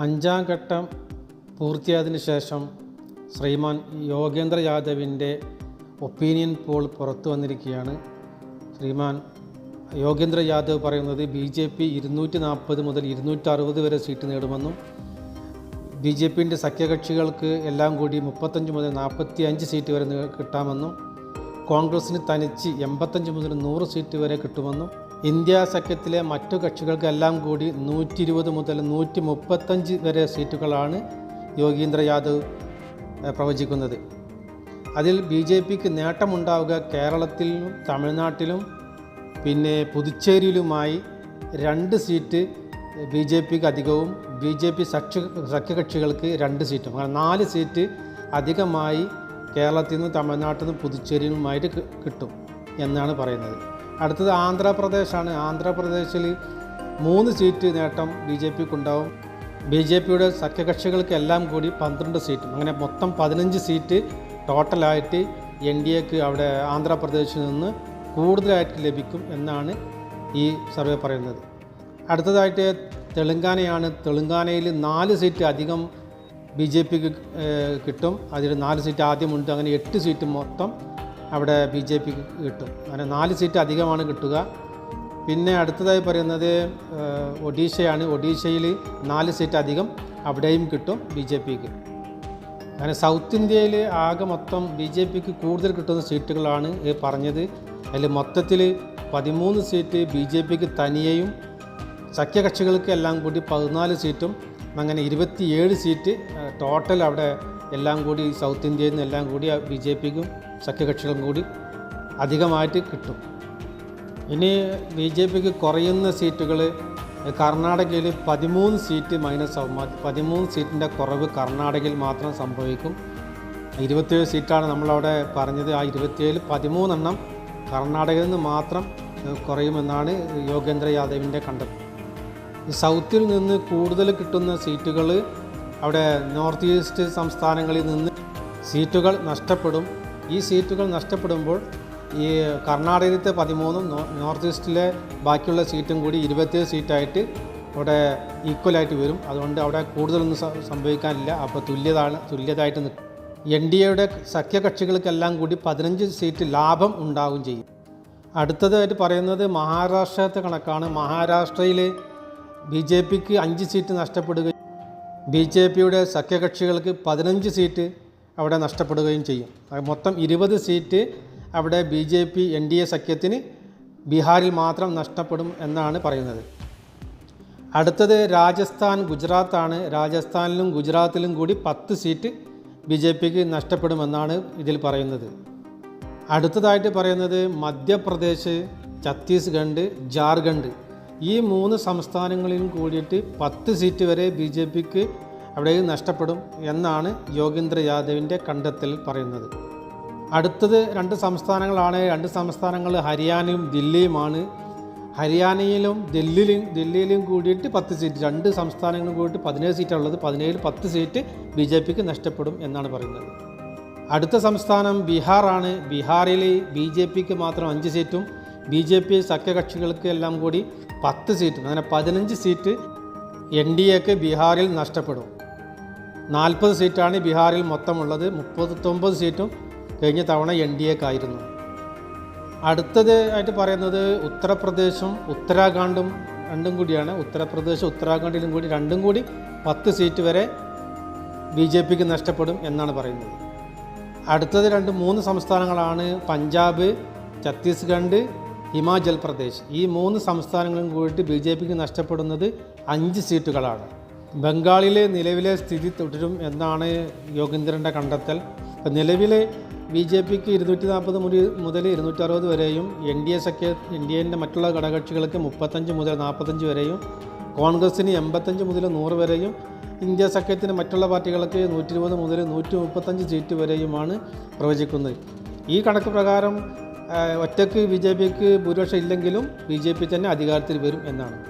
അഞ്ചാം ഘട്ടം പൂർത്തിയായതിനു ശേഷം ശ്രീമാൻ യോഗേന്ദ്ര യാദവിന്റെ ഒപ്പീനിയൻ പോൾ പുറത്തു വന്നിരിക്കുകയാണ്. ശ്രീമാൻ യോഗേന്ദ്ര യാദവ് പറയുന്നത് ബി ജെ പി ഇരുന്നൂറ്റി നാൽപ്പത് മുതൽ ഇരുന്നൂറ്റി അറുപത് വരെ സീറ്റ് നേടുമെന്നും ബി ജെ പിന്റെ സഖ്യകക്ഷികൾക്ക് എല്ലാം കൂടി മുപ്പത്തഞ്ച് മുതൽ നാൽപ്പത്തി അഞ്ച് സീറ്റ് വരെ കിട്ടാമെന്നും കോൺഗ്രസിന് തനിച്ച് എൺപത്തഞ്ച് മുതൽ നൂറ് സീറ്റ് വരെ കിട്ടുമെന്നും ഇന്ത്യ സഖ്യത്തിലെ മറ്റു കക്ഷികൾക്കെല്ലാം കൂടി നൂറ്റി ഇരുപത് മുതൽ നൂറ്റി മുപ്പത്തഞ്ച് വരെ സീറ്റുകളാണ് യോഗീന്ദ്ര യാദവ് പ്രവചിക്കുന്നത്. അതിൽ ബി ജെ പിക്ക് നേട്ടമുണ്ടാവുക കേരളത്തിലും തമിഴ്നാട്ടിലും പിന്നെ പുതുച്ചേരിയിലുമായി രണ്ട് സീറ്റ് ബി ജെ പിക്ക് അധികവും ബി ജെ പി സഖ്യ സഖ്യകക്ഷികൾക്ക് രണ്ട് സീറ്റും. അങ്ങനെ നാല് സീറ്റ് അധികമായി കേരളത്തിൽ നിന്ന് തമിഴ്നാട്ടിൽ നിന്ന് പുതുച്ചേരിയിലുമായിട്ട് കിട്ടും എന്നാണ് പറയുന്നത്. അടുത്തത് ആന്ധ്രാപ്രദേശാണ്. ആന്ധ്രാപ്രദേശിൽ മൂന്ന് സീറ്റ് നേട്ടം ബി ജെ പിക്ക് ഉണ്ടാവും ബി ജെ പിയുടെ സഖ്യകക്ഷികൾക്കെല്ലാം കൂടി പന്ത്രണ്ട് സീറ്റും. അങ്ങനെ മൊത്തം പതിനഞ്ച് സീറ്റ് ടോട്ടലായിട്ട് എൻ ഡി എക്ക് അവിടെ ആന്ധ്രാപ്രദേശിൽ നിന്ന് കൂടുതലായിട്ട് ലഭിക്കും എന്നാണ് ഈ സർവേ പറയുന്നത്. അടുത്തതായിട്ട് തെലുങ്കാനയാണ്. തെലുങ്കാനയിൽ നാല് സീറ്റ് അധികം ബി ജെ പിക്ക് കിട്ടും. അതിൽ നാല് സീറ്റ് ആദ്യമുണ്ട്. അങ്ങനെ എട്ട് സീറ്റ് മൊത്തം അവിടെ ബി ജെ പിക്ക് കിട്ടും. അങ്ങനെ നാല് സീറ്റ് അധികമാണ് കിട്ടുക. പിന്നെ അടുത്തതായി പറയുന്നത് ഒഡീഷയാണ്. ഒഡീഷയിൽ നാല് സീറ്റ് അധികം അവിടെയും കിട്ടും ബി ജെ പിക്ക്. അങ്ങനെ സൗത്ത് ഇന്ത്യയിൽ ആകെ മൊത്തം ബി ജെ പിക്ക് കൂടുതൽ കിട്ടുന്ന സീറ്റുകളാണ് പറഞ്ഞത്. അതിൽ മൊത്തത്തിൽ പതിമൂന്ന് സീറ്റ് ബി ജെ പിക്ക് തനിയെയും സഖ്യകക്ഷികൾക്ക് എല്ലാം കൂടി പതിനാല് സീറ്റും അങ്ങനെ ഇരുപത്തിയേഴ് സീറ്റ് ടോട്ടൽ അവിടെ എല്ലാം കൂടി സൗത്ത് ഇന്ത്യയിൽ നിന്ന് എല്ലാം കൂടി ബി ജെ പിക്കും സഖ്യകക്ഷികൾക്കും കൂടി അധികമായിട്ട് കിട്ടും. ഇനി ബി ജെ പിക്ക് കുറയുന്ന സീറ്റുകൾ കർണാടകയിൽ പതിമൂന്ന് സീറ്റ് മൈനസ് ആവും. പതിമൂന്ന് സീറ്റിന്റെ കുറവ് കർണാടകയിൽ മാത്രം സംഭവിക്കും. ഇരുപത്തിയേഴ് സീറ്റാണ് നമ്മളവിടെ പറഞ്ഞത്. ആ ഇരുപത്തിയേഴിൽ പതിമൂന്നെണ്ണം കർണാടകയിൽ നിന്ന് മാത്രം കുറയുമെന്നാണ് യോഗേന്ദ്ര യാദവിന്റെ കണ്ടത് സൗത്തിൽ നിന്ന് കൂടുതൽ കിട്ടുന്ന സീറ്റുകൾ അവിടെ നോർത്ത് ഈസ്റ്റ് സംസ്ഥാനങ്ങളിൽ നിന്ന് സീറ്റുകൾ നഷ്ടപ്പെടും. ഈ സീറ്റുകൾ നഷ്ടപ്പെടുമ്പോൾ ഈ കർണാടകത്തെ പതിമൂന്നും നോർത്ത് ഈസ്റ്റിലെ ബാക്കിയുള്ള സീറ്റും കൂടി ഇരുപത്തിയേഴ് സീറ്റായിട്ട് അവിടെ ഈക്വലായിട്ട് വരും. അതുകൊണ്ട് അവിടെ കൂടുതലൊന്നും സംഭവിക്കാനില്ല. അപ്പോൾ തുല്യതാണ് തുല്യതായിട്ട് നിൽക്കും എൻ ഡി എയുടെ സഖ്യകക്ഷികൾക്കെല്ലാം കൂടി പതിനഞ്ച് സീറ്റ് ലാഭം ഉണ്ടാവുകയും ചെയ്യും. അടുത്തതായിട്ട് പറയുന്നത് മഹാരാഷ്ട്രത്തെ കണക്കാണ്. മഹാരാഷ്ട്രയിൽ ബി ജെ പിക്ക് അഞ്ച് സീറ്റ് നഷ്ടപ്പെടുകയും ബി ജെ പിയുടെ സഖ്യകക്ഷികൾക്ക് പതിനഞ്ച് സീറ്റ് അവിടെ നഷ്ടപ്പെടുകയും ചെയ്യും. മൊത്തം ഇരുപത് സീറ്റ് അവിടെ B J P N D A സഖ്യത്തിന് ബീഹാറിൽ മാത്രം നഷ്ടപ്പെടും എന്നാണ് പറയുന്നത്. അടുത്തത് രാജസ്ഥാൻ ഗുജറാത്താണ്. രാജസ്ഥാനിലും ഗുജറാത്തിലും കൂടി പത്ത് സീറ്റ് ബി ജെ പിക്ക് നഷ്ടപ്പെടുമെന്നാണ് ഇതിൽ പറയുന്നത്. അടുത്തതായിട്ട് പറയുന്നത് മധ്യപ്രദേശ് ഛത്തീസ്ഗഡ് ജാർഖണ്ഡ്. ഈ മൂന്ന് സംസ്ഥാനങ്ങളിലും കൂടിയിട്ട് പത്ത് സീറ്റ് വരെ ബി ജെ പിക്ക് അവിടെ നഷ്ടപ്പെടും എന്നാണ് യോഗേന്ദ്ര യാദവിന്റെ കണ്ടെത്തൽ പറയുന്നത്. അടുത്തത് രണ്ട് സംസ്ഥാനങ്ങളാണ്. രണ്ട് സംസ്ഥാനങ്ങൾ ഹരിയാനയും ദില്ലിയുമാണ്. ഹരിയാനയിലും ഡൽഹിയിലും ദില്ലിയിലും കൂടിയിട്ട് പത്ത് സീറ്റ് രണ്ട് സംസ്ഥാനങ്ങളും കൂടിയിട്ട് പതിനേഴ് സീറ്റാണ് ഉള്ളത് പതിനേഴിൽ പത്ത് സീറ്റ് ബി ജെ പിക്ക് നഷ്ടപ്പെടും എന്നാണ് പറയുന്നത്. അടുത്ത സംസ്ഥാനം ബീഹാറാണ്. ബീഹാറിൽ ബി ജെ പിക്ക് മാത്രം അഞ്ച് സീറ്റും ബി ജെ പി സഖ്യകക്ഷികൾക്ക് എല്ലാം കൂടി പത്ത് സീറ്റും. അങ്ങനെ പതിനഞ്ച് സീറ്റ് എൻ ഡി എക്ക് ബീഹാറിൽ നഷ്ടപ്പെടും. നാൽപ്പത് സീറ്റാണ് ബീഹാറിൽ മൊത്തമുള്ളത്. മുപ്പത്തൊമ്പത് സീറ്റും കഴിഞ്ഞ തവണ എൻ ഡി എക്കായിരുന്നു. അടുത്തത് ആയിട്ട് പറയുന്നത് ഉത്തർപ്രദേശും ഉത്തരാഖണ്ഡും രണ്ടും കൂടിയാണ്. ഉത്തർപ്രദേശ് ഉത്തരാഖണ്ഡിലും കൂടി രണ്ടും കൂടി പത്ത് സീറ്റ് വരെ ബി ജെ പിക്ക് നഷ്ടപ്പെടും എന്നാണ് പറയുന്നത്. അടുത്തത് രണ്ട് മൂന്ന് സംസ്ഥാനങ്ങളാണ് പഞ്ചാബ് ഛത്തീസ്ഗഡ് ഹിമാചൽ പ്രദേശ്. ഈ മൂന്ന് സംസ്ഥാനങ്ങളും കൂടിയിട്ട് ബി ജെ പിക്ക് നഷ്ടപ്പെടുന്നത് അഞ്ച് സീറ്റുകളാണ്. ബംഗാളിലെ നിലവിലെ സ്ഥിതി തുടരും എന്നാണ് യോഗീന്ദ്രന്റെ കണ്ടെത്തൽ. നിലവിലെ ബി ജെ പിക്ക് ഇരുന്നൂറ്റി നാൽപ്പത് മുതൽ ഇരുന്നൂറ്റി അറുപത് വരെയും എൻ ഡി എ സഖ്യ എൻ ഡി എന്റെ മറ്റുള്ള ഘടകകക്ഷികൾക്ക് മുപ്പത്തഞ്ച് മുതൽ നാൽപ്പത്തഞ്ച് വരെയും കോൺഗ്രസിന് എൺപത്തഞ്ച് മുതൽ നൂറ് വരെയും ഇന്ത്യ സഖ്യത്തിന് മറ്റുള്ള പാർട്ടികൾക്ക് നൂറ്റി ഇരുപത് മുതൽ നൂറ്റി മുപ്പത്തഞ്ച് സീറ്റ് വരെയുമാണ് പ്രവചിക്കുന്നത്. ഈ കണക്ക് പ്രകാരം ഒറ്റയ്ക്ക് ബി ജെ പിക്ക് ഭൂരിപക്ഷം ഇല്ലെങ്കിലും ബി ജെ പി തന്നെ അധികാരത്തിൽ വരും എന്നാണ്.